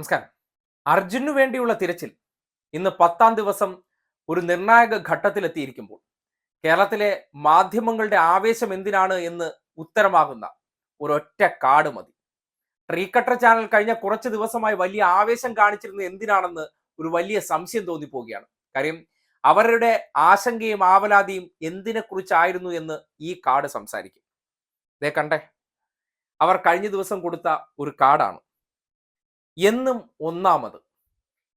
നമസ്കാരം. അർജുനു വേണ്ടിയുള്ള തിരച്ചിൽ ഇന്ന് പത്താം ദിവസം ഒരു നിർണായക ഘട്ടത്തിലെത്തിയിരിക്കുമ്പോൾ കേരളത്തിലെ മാധ്യമങ്ങളുടെ ആവേശം എന്തിനാണ് എന്ന് ഉത്തരമാകുന്ന ഒരൊറ്റ കാട് മതി. ട്രീ കട്ടർ ചാനൽ കഴിഞ്ഞ കുറച്ച് ദിവസമായി വലിയ ആവേശം കാണിച്ചിരുന്നത് എന്തിനാണെന്ന് ഒരു വലിയ സംശയം തോന്നിപ്പോവുകയാണ്. കാര്യം അവരുടെ ആശങ്കയും ആവലാതിയും എന്തിനെക്കുറിച്ചായിരുന്നു എന്ന് ഈ കാട് സംസാരിക്കും. ദേ കണ്ടേ. അവർ കഴിഞ്ഞ ദിവസം കൊടുത്ത ഒരു കാർഡാണ് എന്നും ഒന്നാമത്.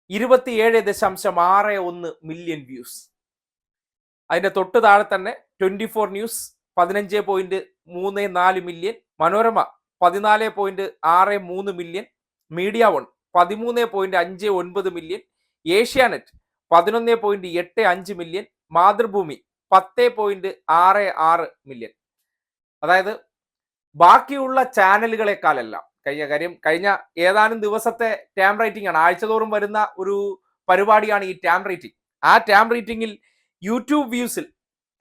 ഇരുപത്തിയേഴ് ദശാംശം ആറ് ഒന്ന് മില്യൺ വ്യൂസ് അതിന്റെ തൊട്ട് താഴെ തന്നെ ട്വന്റി ഫോർ ന്യൂസ് പതിനഞ്ച് പോയിന്റ് മൂന്ന് നാല് മില്യൺ മനോരമ പതിനാല് പോയിന്റ് ആറ് മൂന്ന് മില്യൺ മീഡിയ വൺ പതിമൂന്ന് പോയിന്റ് അഞ്ച് ഒൻപത് മില്യൺ ഏഷ്യാനെറ്റ് പതിനൊന്ന് പോയിന്റ് എട്ട് അഞ്ച് മില്യൺ മാതൃഭൂമി പത്ത് പോയിന്റ് ആറ് ആറ് മില്യൺ അതായത് ബാക്കിയുള്ള ചാനലുകളെക്കാളെല്ലാം കഴിഞ്ഞ കാര്യം കഴിഞ്ഞ ഏതാനും ദിവസത്തെ ടാം റേറ്റിംഗ് ആണ് ആഴ്ചതോറും വരുന്ന ഒരു പരിപാടിയാണ് ഈ ടാം റേറ്റിംഗ്. ആ ടാം റേറ്റിംഗിൽ യൂട്യൂബ് വ്യൂസിൽ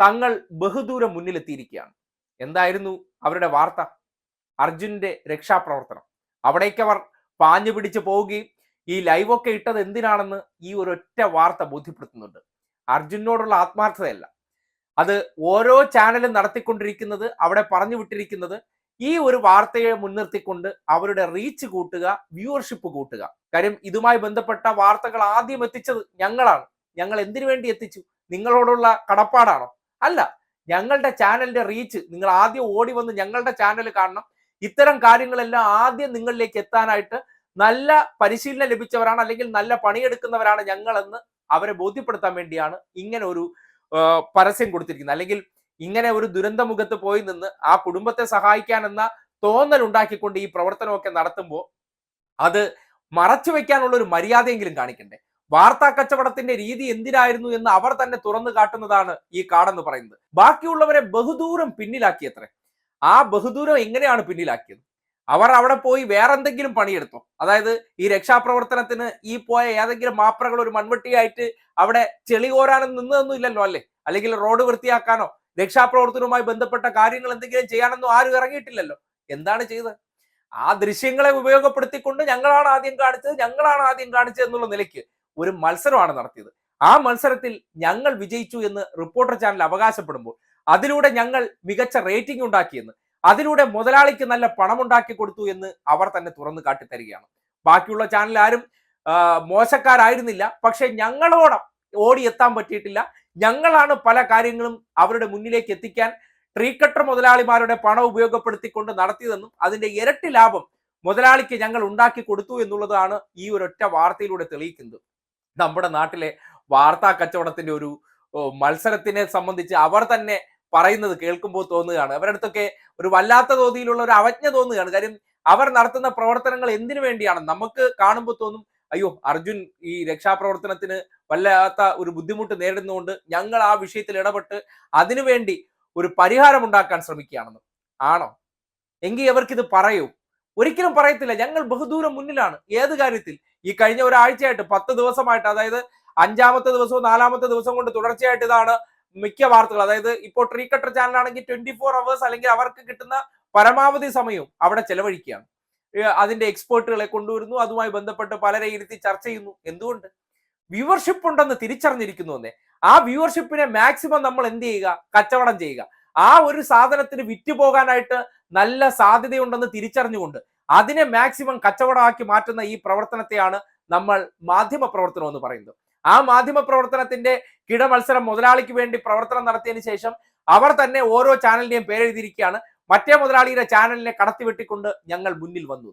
തങ്ങൾ ബഹുദൂരം മുന്നിലെത്തിയിരിക്കുകയാണ്. എന്തായിരുന്നു അവരുടെ വാർത്ത? അർജുന്റെ രക്ഷാപ്രവർത്തനം. അവിടേക്ക് അവർ പാഞ്ഞു പിടിച്ച് പോവുകയും ഈ ലൈവൊക്കെ ഇട്ടത് എന്തിനാണെന്ന് ഈ ഒരൊറ്റ വാർത്ത ബോധ്യപ്പെടുത്തുന്നുണ്ട്. അർജുനോടുള്ള ആത്മാർത്ഥതയല്ല. അത് ഓരോ ചാനലും നടത്തിക്കൊണ്ടിരിക്കുന്നത് അവിടെ പറഞ്ഞു വിട്ടിരിക്കുന്നത് ഈ ഒരു വാർത്തയെ മുൻനിർത്തിക്കൊണ്ട് അവരുടെ റീച്ച് കൂട്ടുക വ്യൂവർഷിപ്പ് കൂട്ടുക. കാര്യം ഇതുമായി ബന്ധപ്പെട്ട വാർത്തകൾ ആദ്യം എത്തിച്ചത് ഞങ്ങളാണ്. ഞങ്ങൾ എന്തിനു വേണ്ടി എത്തിച്ചു? നിങ്ങളോടുള്ള കടപ്പാടാണോ? അല്ല ഞങ്ങളുടെ ചാനലിന്റെ റീച്ച് നിങ്ങൾ ആദ്യം ഓടി വന്ന് ഞങ്ങളുടെ ചാനൽ കാണണം. ഇത്തരം കാര്യങ്ങളെല്ലാം ആദ്യം നിങ്ങളിലേക്ക് എത്താനായിട്ട് നല്ല പരിശീലനം ലഭിച്ചവരാണ് അല്ലെങ്കിൽ നല്ല പണിയെടുക്കുന്നവരാണ് ഞങ്ങളെന്ന് അവരെ ബോധ്യപ്പെടുത്താൻ വേണ്ടിയാണ് ഇങ്ങനെ ഒരു പരസ്യം കൊടുത്തിരിക്കുന്നത്. അല്ലെങ്കിൽ ഇങ്ങനെ ഒരു ദുരന്തമുഖത്ത് പോയി നിന്ന് ആ കുടുംബത്തെ സഹായിക്കാൻ എന്ന തോന്നൽ ഉണ്ടാക്കിക്കൊണ്ട് ഈ പ്രവർത്തനമൊക്കെ നടത്തുമ്പോൾ അത് മറച്ചു വെക്കാനുള്ള ഒരു മര്യാദയെങ്കിലും കാണിക്കണ്ടേ? വാർത്താ കച്ചവടത്തിന്റെ രീതി എന്തിനായിരുന്നു എന്ന് അവർ തന്നെ തുറന്നു കാട്ടുന്നതാണ് ഈ കാടെന്ന് പറയുന്നത്. ബാക്കിയുള്ളവരെ ബഹുദൂരം പിന്നിലാക്കിയത്രേ. ആ ബഹുദൂരം എങ്ങനെയാണ് പിന്നിലാക്കിയത്? അവർ അവിടെ പോയി വേറെന്തെങ്കിലും പണിയെടുത്തോ? അതായത് ഈ രക്ഷാപ്രവർത്തനത്തിന് ഈ പോയ ഏതെങ്കിലും മാപ്രകൾ ഒരു മൺവെട്ടിയായിട്ട് അവിടെ ചെളി കോരാനും നിന്നതൊന്നും ഇല്ലല്ലോ അല്ലേ? അല്ലെങ്കിൽ റോഡ് വൃത്തിയാക്കാനോ രക്ഷാപ്രവർത്തനവുമായി ബന്ധപ്പെട്ട കാര്യങ്ങൾ എന്തെങ്കിലും ചെയ്യാനൊന്നും ആരും ഇറങ്ങിയിട്ടില്ലല്ലോ. എന്താണ് ചെയ്തത് ആ ദൃശ്യങ്ങളെ ഉപയോഗപ്പെടുത്തിക്കൊണ്ട് ഞങ്ങളാണ് ആദ്യം കാണിച്ചത് ഞങ്ങളാണ് ആദ്യം കാണിച്ചത് എന്നുള്ള നിലയ്ക്ക് ഒരു മത്സരമാണ് നടത്തിയത്. ആ മത്സരത്തിൽ ഞങ്ങൾ വിജയിച്ചു എന്ന് റിപ്പോർട്ടർ ചാനൽ അവകാശപ്പെടുമ്പോൾ അതിലൂടെ ഞങ്ങൾ മികച്ച റേറ്റിംഗ് ഉണ്ടാക്കിയെന്ന് അതിലൂടെ മുതലാളിക്ക് നല്ല പണം ഉണ്ടാക്കി കൊടുത്തു എന്ന് അവർ തന്നെ തുറന്നു കാട്ടിത്തരികയാണ് ബാക്കിയുള്ള ചാനൽ ആരും മോശക്കാരായിരുന്നില്ല. പക്ഷെ ഞങ്ങളോടം ഓടി എത്താൻ പറ്റിയിട്ടില്ല. ഞങ്ങളാണ് പല കാര്യങ്ങളും അവരുടെ മുന്നിലേക്ക് എത്തിക്കാൻ ട്രീ കട്ടർ മുതലാളിമാരുടെ പണം ഉപയോഗപ്പെടുത്തിക്കൊണ്ട് നടത്തിയതെന്നും അതിന്റെ ഇരട്ടി ലാഭം മുതലാളിക്ക് ഞങ്ങൾ ഉണ്ടാക്കി കൊടുത്തു എന്നുള്ളതാണ് ഈ ഒരൊറ്റ വാർത്തയിലൂടെ തെളിയിക്കുന്നത്. നമ്മുടെ നാട്ടിലെ വാർത്താ കച്ചവടത്തിന്റെ ഒരു മത്സരത്തിനെ സംബന്ധിച്ച് അവർ തന്നെ പറയുന്നത് കേൾക്കുമ്പോൾ തോന്നുകയാണ്. അവരുടെ അടുത്തൊക്കെ ഒരു വല്ലാത്ത തോതിയിലുള്ള ഒരു അവജ്ഞ തോന്നുകയാണ്. കാര്യം അവർ നടത്തുന്ന പ്രവർത്തനങ്ങൾ എന്തിനു വേണ്ടിയാണ്? നമുക്ക് കാണുമ്പോൾ തോന്നും അയ്യോ അർജുൻ ഈ രക്ഷാപ്രവർത്തനത്തിന് വല്ലാത്ത ഒരു ബുദ്ധിമുട്ട് നേരിടുന്നതുകൊണ്ട് ഞങ്ങൾ ആ വിഷയത്തിൽ ഇടപെട്ട് അതിനുവേണ്ടി ഒരു പരിഹാരം ഉണ്ടാക്കാൻ ശ്രമിക്കുകയാണെന്ന്. ആണോ? എങ്കിൽ അവർക്കിത് പറയൂ. ഒരിക്കലും പറയത്തില്ല. ഞങ്ങൾ ബഹുദൂരം മുന്നിലാണ്. ഏത് കാര്യത്തിൽ? ഈ കഴിഞ്ഞ ഒരാഴ്ചയായിട്ട് പത്ത് ദിവസമായിട്ട് അതായത് അഞ്ചാമത്തെ ദിവസവും നാലാമത്തെ ദിവസം കൊണ്ട് തുടർച്ചയായിട്ട് ഇതാണ് മിക്ക വാർത്തകൾ അതായത് ഇപ്പോൾ ട്രീ കട്ടർ ചാനലാണെങ്കിൽ ട്വന്റി ഫോർ അവേഴ്സ് അല്ലെങ്കിൽ അവർക്ക് കിട്ടുന്ന പരമാവധി സമയവും അവിടെ ചെലവഴിക്കുകയാണ്. അതിന്റെ എക്സ്പേർട്ടുകളെ കൊണ്ടുവരുന്നു. അതുമായി ബന്ധപ്പെട്ട് പലരെ ഇരുത്തി ചർച്ച ചെയ്യുന്നു. എന്തുകൊണ്ട്? വ്യൂവർഷിപ്പ് ഉണ്ടെന്ന് തിരിച്ചറിഞ്ഞിരിക്കുന്നു എന്നേ. ആ വ്യൂവർഷിപ്പിനെ മാക്സിമം നമ്മൾ എന്ത് ചെയ്യുക? കച്ചവടം ചെയ്യുക. ആ ഒരു സാധനത്തിന് വിറ്റ് പോകാനായിട്ട് നല്ല സാധ്യതയുണ്ടെന്ന് തിരിച്ചറിഞ്ഞുകൊണ്ട് അതിനെ മാക്സിമം കച്ചവടമാക്കി മാറ്റുന്ന ഈ പ്രവർത്തനത്തെയാണ് നമ്മൾ മാധ്യമ പ്രവർത്തനം എന്ന് പറയുന്നത്. ആ മാധ്യമ പ്രവർത്തനത്തിന്റെ കിടമത്സരം മുതലാളിക്ക് വേണ്ടി പ്രവർത്തനം നടത്തിയതിനു ശേഷം അവർ തന്നെ ഓരോ ചാനലിന്റെയും പേരെഴുതിയിരിക്കുകയാണ്. മറ്റേ മുതലാളിയുടെ ചാനലിനെ കടത്തി വെട്ടിക്കൊണ്ട് ഞങ്ങൾ മുന്നിൽ വന്നു.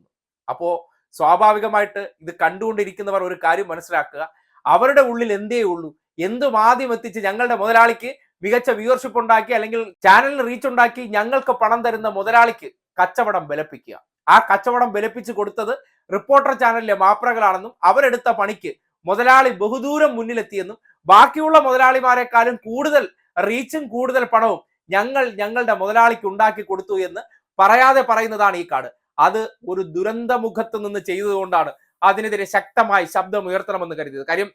അപ്പോ സ്വാഭാവികമായിട്ട് ഇത് കണ്ടുകൊണ്ടിരിക്കുന്നവർ ഒരു കാര്യം മനസ്സിലാക്കുക. അവരുടെ ഉള്ളിൽ എന്തേ ഉള്ളൂ? എന്തും ആദ്യം എത്തിച്ച് ഞങ്ങളുടെ മുതലാളിക്ക് മികച്ച വ്യൂവർഷിപ്പ് ഉണ്ടാക്കി അല്ലെങ്കിൽ ചാനലിന് റീച്ച് ഉണ്ടാക്കി ഞങ്ങൾക്ക് പണം തരുന്ന മുതലാളിക്ക് കച്ചവടം ബലപ്പിക്കുക. ആ കച്ചവടം ബലപ്പിച്ച് കൊടുത്തത് റിപ്പോർട്ടർ ചാനലിലെ മാപ്രകളാണെന്നും അവരെടുത്ത പണിക്ക് മുതലാളി ബഹുദൂരം മുന്നിലെത്തിയെന്നും ബാക്കിയുള്ള മുതലാളിമാരെക്കാളും കൂടുതൽ റീച്ചും കൂടുതൽ പണവും ഞങ്ങൾ ഞങ്ങളുടെ മുതലാളിക്ക് ഉണ്ടാക്കി കൊടുത്തു എന്ന് പറയാതെ പറയുന്നതാണ് ഈ കാർഡ് അത് ഒരു ദുരന്തമുഖത്ത് നിന്ന് ചെയ്തതുകൊണ്ടാണ് അതിനെതിരെ ശക്തമായി ശബ്ദം ഉയർത്തണമെന്ന് കരുതിയത്. കാര്യം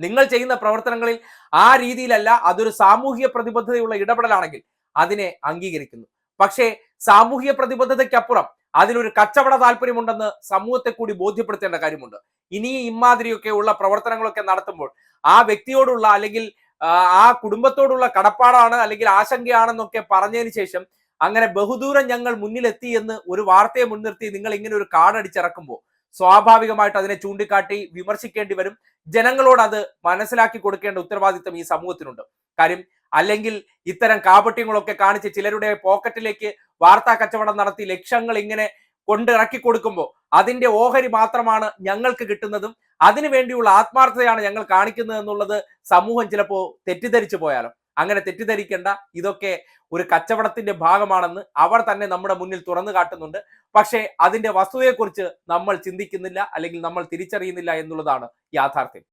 നിങ്ങൾ ചെയ്യുന്ന പ്രവർത്തനങ്ങളിൽ ആ രീതിയിലല്ല അതൊരു സാമൂഹിക പ്രതിബദ്ധതയുള്ള ഇടപെടലാണെങ്കിൽ അതിനെ അംഗീകരിക്കുന്നു. പക്ഷേ സാമൂഹിക പ്രതിബദ്ധതയ്ക്കപ്പുറം അതിനൊരു കച്ചവട താല്പര്യമുണ്ടെന്ന് സമൂഹത്തെ കൂടി ബോധ്യപ്പെടുത്തേണ്ട കാര്യമുണ്ട്. ഇനി ഇമാതിരിയൊക്കെ ഉള്ള പ്രവർത്തനങ്ങളൊക്കെ നടത്തുമ്പോൾ ആ വ്യക്തിയോടുള്ള അല്ലെങ്കിൽ ആ, കുടുംബത്തോടുള്ള കടപ്പാടാണ് അല്ലെങ്കിൽ ആശങ്കയാണെന്നൊക്കെ പറഞ്ഞതിന് ശേഷം അങ്ങനെ ബഹുദൂരം ഞങ്ങൾ മുന്നിലെത്തി എന്ന് ഒരു വാർത്തയെ മുൻനിർത്തി നിങ്ങൾ ഇങ്ങനെ ഒരു കാർഡ് അടിച്ചിറക്കുമ്പോൾ സ്വാഭാവികമായിട്ട് അതിനെ ചൂണ്ടിക്കാട്ടി വിമർശിക്കേണ്ടി വരും. ജനങ്ങളോട് അത് മനസ്സിലാക്കി കൊടുക്കേണ്ട ഉത്തരവാദിത്തം ഈ സമൂഹത്തിനുണ്ട്. കാര്യം അല്ലെങ്കിൽ ഇത്തരം കാപട്യങ്ങളൊക്കെ കാണിച്ച് ചിലരുടെ പോക്കറ്റിലേക്ക് വാർത്താ കച്ചവടം നടത്തി ലക്ഷങ്ങൾ ഇങ്ങനെ കൊണ്ടിറക്കി കൊടുക്കുമ്പോൾ അതിന്റെ ഓഹരി മാത്രമാണ് ഞങ്ങൾക്ക് കിട്ടുന്നതും അതിനു വേണ്ടിയുള്ള ആത്മാർത്ഥതയാണ് ഞങ്ങൾ കാണിക്കുന്നത് എന്നുള്ളത് സമൂഹം ചിലപ്പോൾ തെറ്റിദ്ധരിച്ചു പോയാലോ. അങ്ങനെ തെറ്റിദ്ധരിക്കേണ്ട. ഇതൊക്കെ ഒരു കച്ചവടത്തിന്റെ ഭാഗമാണെന്ന് അവർ തന്നെ നമ്മുടെ മുന്നിൽ തുറന്നു കാട്ടുന്നുണ്ട്. പക്ഷേ അതിന്റെ വസ്തുതയെക്കുറിച്ച് നമ്മൾ ചിന്തിക്കുന്നില്ല അല്ലെങ്കിൽ നമ്മൾ തിരിച്ചറിയുന്നില്ല എന്നുള്ളതാണ് യാഥാർത്ഥ്യം.